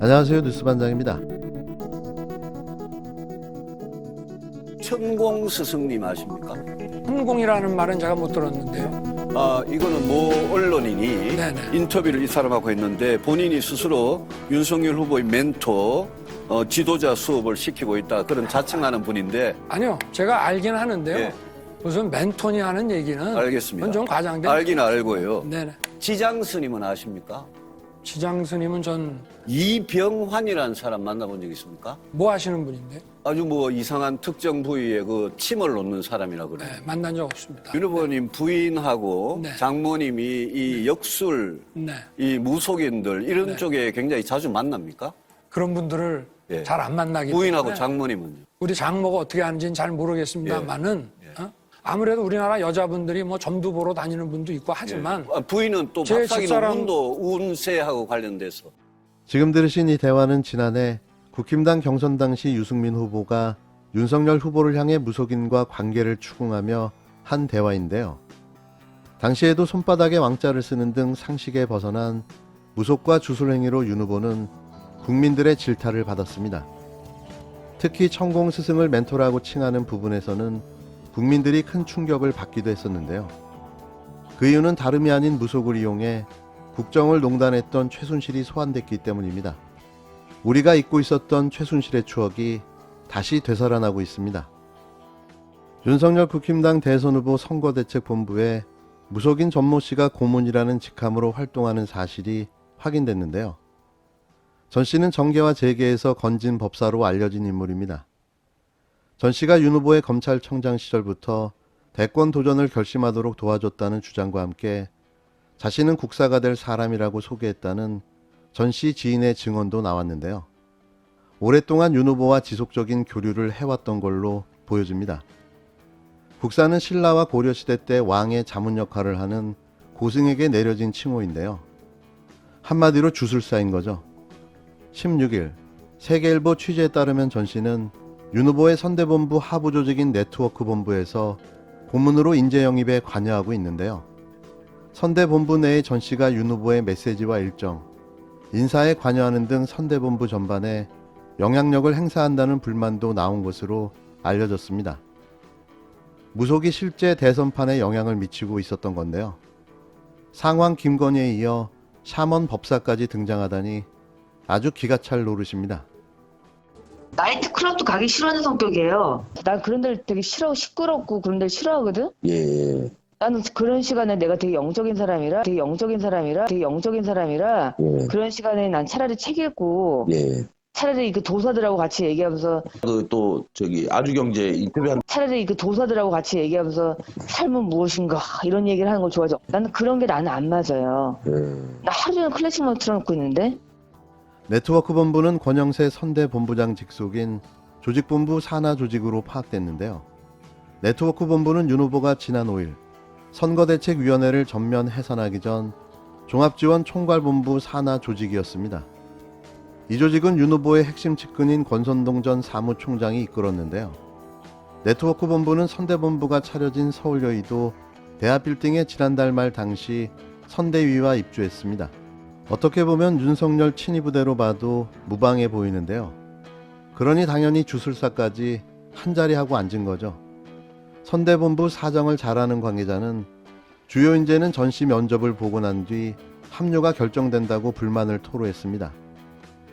안녕하세요 뉴스반장입니다. 천공 스승님 아십니까? 천공이라는 말은 제가 못 들었는데요. 아 이거는 모 언론인이 네네. 인터뷰를 이 사람하고 했는데 본인이 스스로 윤석열 후보의 멘토 어, 지도자 수업을 시키고 있다 그런 자칭하는 분인데 아니요, 제가 알긴 하는데요. 예. 무슨 멘토니 하는 얘기는 알겠습니다. 좀 과장된. 알긴 알고요. 네네. 지장 스님은 아십니까? 지장 스님은 전뭐 이병환이라는 사람 만나본 적 있습니까? 하시는 분인데 아주 뭐 이상한 특정 부위에 그 침을 놓는 사람이라 그래요. 네, 만난 적 없습니다. 윤 후보님 부인하고 네. 장모님이 이 역술, 네, 이 무속인들 이런 네. 쪽에 굉장히 자주 만납니까? 그런 분들을 예. 잘 안 만나기 부인하고 때문에 장모님은요? 우리 장모가 어떻게 하는지는 잘 모르겠습니다만은 어? 아무래도 우리나라 여자분들이 뭐 점도 보러 다니는 분도 있고 하지만 아, 부인은 또 제 박사기 집사람- 논문도 운세하고 관련돼서 지금 들으신 이 대화는 지난해 국힘당 경선 당시 유승민 후보가 윤석열 후보를 향해 무속인과 관계를 추궁하며 한 대화인데요. 당시에도 손바닥에 왕자를 쓰는 등 상식에 벗어난 무속과 주술 행위로 윤 후보는 국민들의 질타를 받았습니다. 특히 천공 스승을 멘토라고 칭하는 부분에서는 국민들이 큰 충격을 받기도 했었는데요. 그 이유는 다름이 아닌 무속을 이용해 국정을 농단했던 최순실이 소환됐기 때문입니다. 우리가 잊고 있었던 최순실의 추억이 다시 되살아나고 있습니다. 윤석열 국힘당 대선 후보 선거대책본부에 무속인 전모 씨가 고문이라는 직함으로 활동하는 사실이 확인됐는데요. 전 씨는 정계와 재계에서 건진 법사로 알려진 인물입니다. 전 씨가 윤 후보의 검찰청장 시절부터 대권 도전을 결심하도록 도와줬다는 주장과 함께 자신은 국사가 될 사람이라고 소개했다는 전 씨 지인의 증언도 나왔는데요. 오랫동안 윤 후보와 지속적인 교류를 해왔던 걸로 보여집니다. 국사는 신라와 고려시대 때 왕의 자문 역할을 하는 고승에게 내려진 칭호인데요. 한마디로 주술사인 거죠. 16일 세계일보 취재에 따르면 전 씨는 윤 후보의 선대본부 하부 조직인 네트워크 본부에서 고문으로 인재 영입에 관여하고 있는데요. 선대본부 내의 전 씨가 윤 후보의 메시지와 일정, 인사에 관여하는 등 선대본부 전반에 영향력을 행사한다는 불만도 나온 것으로 알려졌습니다. 무속이 실제 대선판에 영향을 미치고 있었던 건데요. 상황 김건희에 이어 샤먼 법사까지 등장하다니 아주 기가 찰 노릇입니다. 나이트 클럽도 가기 싫어하는 성격이에요. 난 그런 데를 되게 싫어, 시끄럽고 그런 데를 싫어하거든? 예, 나는 그런 시간에 내가 되게 영적인 사람이라, 되게 영적인 사람이라, 되게 영적인 사람이라, 예, 그런 시간에 난 차라리 책 읽고, 예. 차라리 그 도사들하고 같이 얘기하면서, 그 또 저기 아주경제 인터뷰한 차라리 그 도사들하고 같이 얘기하면서 삶은 무엇인가, 이런 얘기를 하는 걸 좋아하죠. 나는 그런 게 나는 안 맞아요. 예. 나 하루 종일 클래식만 틀어놓고 있는데? 네트워크 본부는 권영세 선대 본부장 직속인 조직본부 산하 조직으로 파악됐는데요. 네트워크 본부는 윤 후보가 지난 5일 선거대책위원회를 전면 해산하기 전 종합지원 총괄본부 산하 조직이었습니다. 이 조직은 윤 후보의 핵심 측근인 권선동 전 사무총장이 이끌었는데요. 네트워크 본부는 선대본부가 차려진 서울 여의도 대합빌딩에 지난달 말 당시 선대위와 입주했습니다. 어떻게 보면 윤석열 친위부대로 봐도 무방해 보이는데요. 그러니 당연히 주술사까지 한자리 하고 앉은 거죠. 선대본부 사정을 잘 아는 관계자는 주요 인재는 전시 면접을 보고 난 뒤 합류가 결정된다고 불만을 토로했습니다.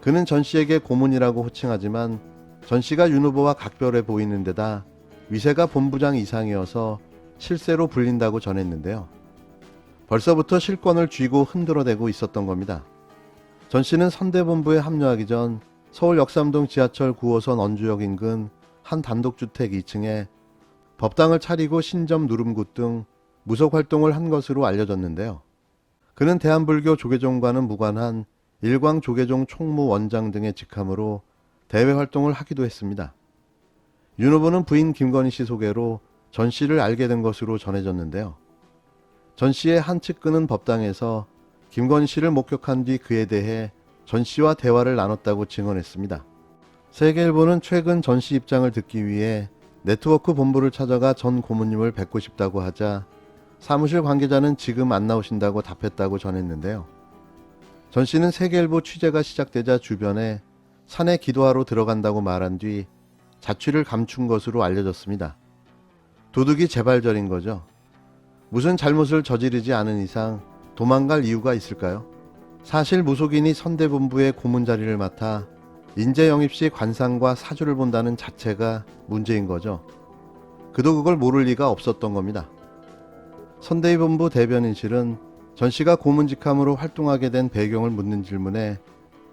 그는 전 씨에게 고문이라고 호칭하지만 전 씨가 윤 후보와 각별해 보이는 데다 위세가 본부장 이상이어서 실세로 불린다고 전했는데요. 벌써부터 실권을 쥐고 흔들어대고 있었던 겁니다. 전 씨는 선대본부에 합류하기 전 서울 역삼동 지하철 9호선 언주역 인근 한 단독주택 2층에 법당을 차리고 신점 누름굿 등 무속 활동을 한 것으로 알려졌는데요. 그는 대한불교 조계종과는 무관한 일광 조계종 총무 원장 등의 직함으로 대외 활동을 하기도 했습니다. 윤 후보는 부인 김건희 씨 소개로 전 씨를 알게 된 것으로 전해졌는데요. 전 씨의 한 측근은 법당에서 김건희 씨를 목격한 뒤 그에 대해 전 씨와 대화를 나눴다고 증언했습니다. 세계일보는 최근 전 씨 입장을 듣기 위해 네트워크 본부를 찾아가 전 고문님을 뵙고 싶다고 하자 사무실 관계자는 지금 안 나오신다고 답했다고 전했는데요. 전 씨는 세계일보 취재가 시작되자 주변에 산에 기도하러 들어간다고 말한 뒤 자취를 감춘 것으로 알려졌습니다. 도둑이 재발절인 거죠. 무슨 잘못을 저지르지 않은 이상 도망갈 이유가 있을까요? 사실 무속인이 선대본부의 고문 자리를 맡아 인재 영입 시 관상과 사주를 본다는 자체가 문제인 거죠. 그도 그걸 모를 리가 없었던 겁니다. 선대본부 대변인실은 전 씨가 고문직함으로 활동하게 된 배경을 묻는 질문에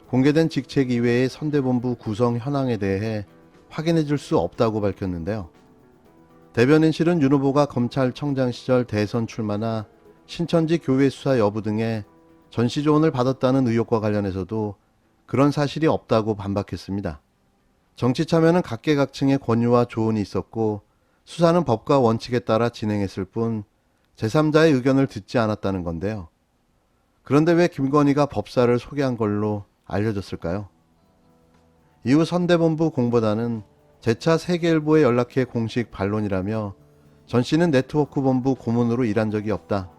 공개된 직책 이외의 선대본부 구성 현황에 대해 확인해 줄 수 없다고 밝혔는데요. 대변인실은 윤 후보가 검찰청장 시절 대선 출마나 신천지 교회 수사 여부 등의 전시 조언을 받았다는 의혹과 관련해서도 그런 사실이 없다고 반박했습니다. 정치 참여는 각계각층의 권유와 조언이 있었고 수사는 법과 원칙에 따라 진행했을 뿐 제3자의 의견을 듣지 않았다는 건데요. 그런데 왜 김건희가 법사를 소개한 걸로 알려졌을까요? 이후 선대본부 공보단은 재차 세계일보에 연락해 공식 반론이라며 전 씨는 네트워크 본부 고문으로 일한 적이 없다.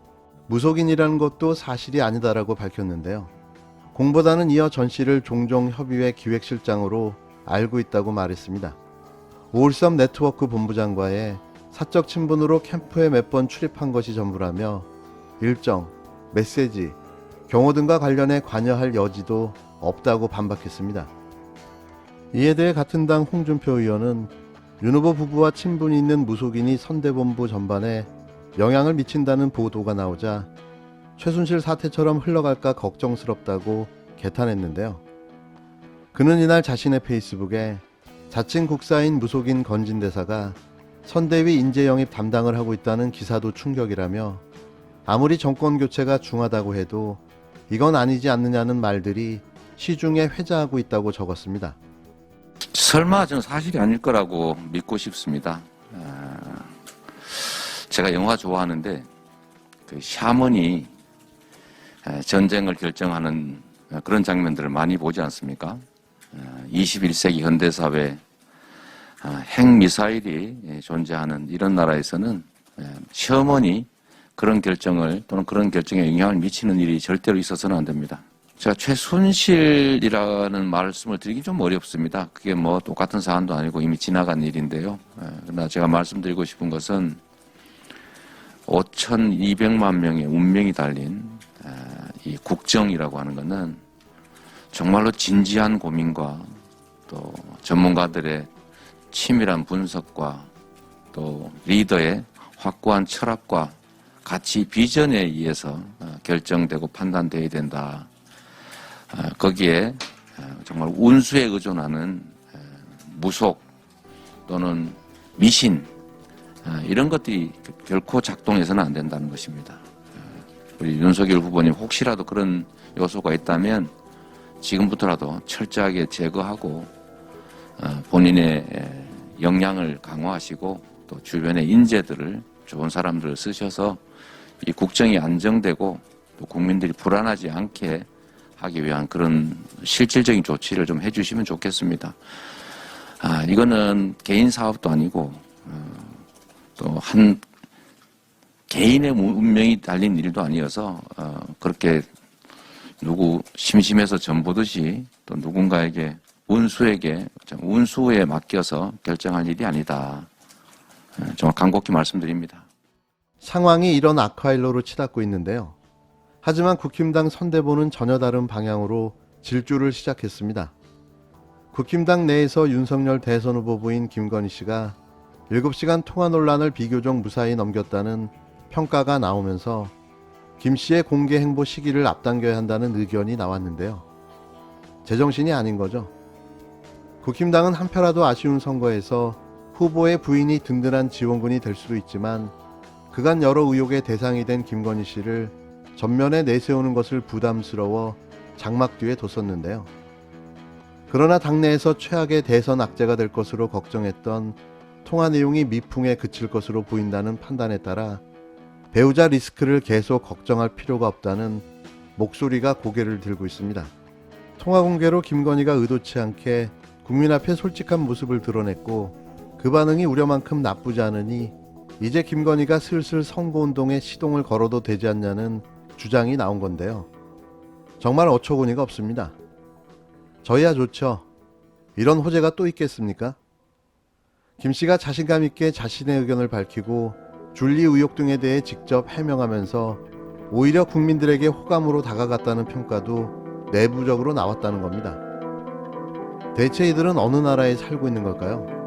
무속인이라는 것도 사실이 아니다라고 밝혔는데요. 공보단은 이어 전 씨를 종종 협의회 기획실장으로 알고 있다고 말했습니다. 오울섬 네트워크 본부장과의 사적 친분으로 캠프에 몇 번 출입한 것이 전부라며 일정, 메시지, 경호 등과 관련해 관여할 여지도 없다고 반박했습니다. 이에 대해 같은 당 홍준표 의원은 윤 후보 부부와 친분이 있는 무속인이 선대본부 전반에 영향을 미친다는 보도가 나오자 최순실 사태처럼 흘러갈까 걱정스럽다고 개탄했는데요. 그는 이날 자신의 페이스북에 자칭 국사인 무속인 건진대사가 선대위 인재 영입 담당을 하고 있다는 기사도 충격이라며 아무리 정권 교체가 중하다고 해도 이건 아니지 않느냐는 말들이 시중에 회자하고 있다고 적었습니다. 설마 저는 사실이 아닐 거라고 믿고 싶습니다. 아, 제가 영화 좋아하는데 그 샤먼이 에, 전쟁을 결정하는 어, 그런 장면들을 많이 보지 않습니까? 21세기 현대사회 아, 핵미사일이 예, 존재하는 이런 나라에서는 예, 셔먼이 그런 결정을 또는 그런 결정에 영향을 미치는 일이 절대로 있어서는 안 됩니다. 제가 최순실이라는 말씀을 드리기 좀 어렵습니다. 그게 뭐 똑같은 사안도 아니고 이미 지나간 일인데요. 예, 그러나 제가 말씀드리고 싶은 것은 5,200만 명의 운명이 달린 에, 이 국정이라고 하는 것은 정말로 진지한 고민과 또 전문가들의 치밀한 분석과 또 리더의 확고한 철학과 가치 비전에 의해서 어, 결정되고 판단되어야 된다. 어, 거기에 어, 정말 운수에 의존하는 에, 무속 또는 미신 어, 이런 것들이 결코 작동해서는 안 된다는 것입니다. 어, 우리 윤석열 후보님 혹시라도 그런 요소가 있다면 지금부터라도 철저하게 제거하고 어, 본인의 에, 역량을 강화하시고 또 주변의 인재들을 좋은 사람들을 쓰셔서 이 국정이 안정되고 또 국민들이 불안하지 않게 하기 위한 그런 실질적인 조치를 좀 해주시면 좋겠습니다. 아, 이거는 개인 사업도 아니고 또한 개인의 운명이 달린 일도 아니어서 어, 그렇게 누구 심심해서 전보듯이 또 누군가에게 운수에게 운수에 맡겨서 결정할 일이 아니다. 예, 정말 간곡히 말씀드립니다. 상황이 이런 악화일로로 치닫고 있는데요. 하지만 국힘당 선대보는 전혀 다른 방향으로 질주를 시작했습니다. 국힘당 내에서 윤석열 대선 후보부인 김건희 씨가 7시간 통화 논란을 비교적 무사히 넘겼다는 평가가 나오면서 김 씨의 공개 행보 시기를 앞당겨야 한다는 의견이 나왔는데요. 제정신이 아닌 거죠. 국힘당은 한표라도 아쉬운 선거에서 후보의 부인이 든든한 지원군이 될 수도 있지만 그간 여러 의혹의 대상이 된 김건희 씨를 전면에 내세우는 것을 부담스러워 장막 뒤에 뒀었는데요. 그러나 당내에서 최악의 대선 악재가 될 것으로 걱정했던 통화 내용이 미풍에 그칠 것으로 보인다는 판단에 따라 배우자 리스크를 계속 걱정할 필요가 없다는 목소리가 고개를 들고 있습니다. 통화 공개로 김건희가 의도치 않게 국민 앞에 솔직한 모습을 드러냈고 그 반응이 우려만큼 나쁘지 않으니 이제 김건희가 슬슬 선거운동에 시동을 걸어도 되지 않냐는 주장이 나온 건데요. 정말 어처구니가 없습니다. 저희야 좋죠. 이런 호재가 또 있겠습니까? 김 씨가 자신감 있게 자신의 의견을 밝히고 줄리 의혹 등에 대해 직접 해명하면서 오히려 국민들에게 호감으로 다가갔다는 평가도 내부적으로 나왔다는 겁니다. 대체 이들은 어느 나라에 살고 있는 걸까요?